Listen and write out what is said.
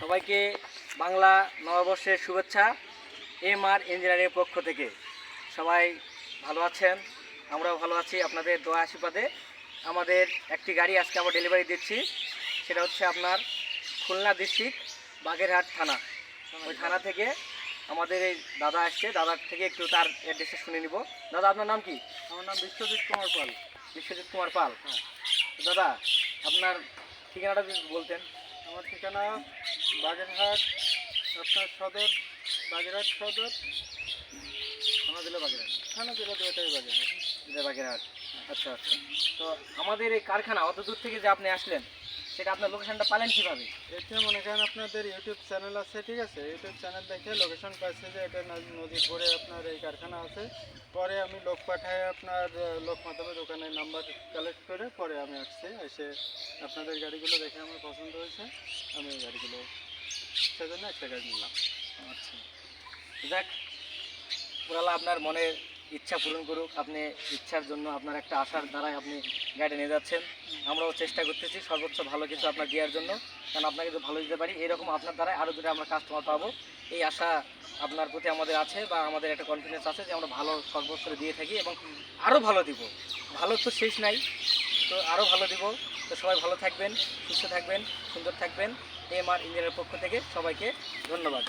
সবাইকে বাংলা নববর্ষের শুভেচ্ছা এম আর ইঞ্জিনিয়ারিংয়ের পক্ষ থেকে। সবাই ভালো আছেন? আমরাও ভালো আছি। আপনাদের দোয়া আশীর্বাদে আমাদের একটি গাড়ি আজকে আমরা ডেলিভারি দিচ্ছি। সেটা হচ্ছে আপনার খুলনা ডিস্ট্রিক্ট বাগেরহাট থানা। ওই থানা থেকে আমাদের এই দাদা আসছে। দাদার থেকে একটু তার অ্যাড্রেসটা শুনে নিব। দাদা আপনার নাম কি? আমার নাম বিশ্বজিৎ কুমার পাল। বিশ্বজিৎ কুমার পাল। তো দাদা আপনার ঠিকানাটা বলতেন। আমার ঠিকানা বাগেরহাট আপনার সদর বাগেরহাট সদর থানা দিল বাগেরহাট। থানা জেলা দুটাই বাগেরহাট। এটা বাগেরহাট। আচ্ছা আচ্ছা। তো আমাদের এই কারখানা অত দূর থেকে যে আপনি আসলেন সেটা আপনার লোকেশনটা পালেন কীভাবে? এতে মনে করেন আপনাদের ইউটিউব চ্যানেল আছে ঠিক আছে? ইউটিউব চ্যানেল দেখে লোকেশন পাইছে যে এটা নদ- নদীর পরে আপনার এই কারখানা আছে। পরে আমি লোক পাঠায় আপনার লোক মাধ্যমে দোকানের নাম্বার কালেক্ট করে পরে আমি আসছি এসে আপনাদের গাড়িগুলো দেখে আমার পছন্দ হয়েছে আমি এই গাড়িগুলো সেজন্য একটা গাড়ি নিলাম। আচ্ছা। যাক পুরালা আপনার মনের ইচ্ছা পূরণ করুক আপনি ইচ্ছার জন্য আপনার একটা আশার দ্বারাই আপনি গাড়ি নিয়ে যাচ্ছেন। আমরাও চেষ্টা করতেছি সর্বোচ্চ ভালো কিছু আপনার দেওয়ার জন্য কারণ আপনাকে যদি ভালো দিতে পারি এরকম আপনার দ্বারাই আরও দুটো আমরা কাস্টমার পাবো। এই আশা আপনার প্রতি আমাদের আছে বা আমাদের একটা কনফিডেন্স আছে যে আমরা ভালো সর্বোচ্চ দিয়ে থাকি এবং আরও ভালো দিব। ভালো তো শেষ নাই তো আরও ভালো দিব। তো সবাই ভালো থাকবেন, সুস্থ থাকবেন, সুন্দর থাকবেন। এম আর ইঞ্জিনিয়ারের পক্ষ থেকে সবাইকে ধন্যবাদ।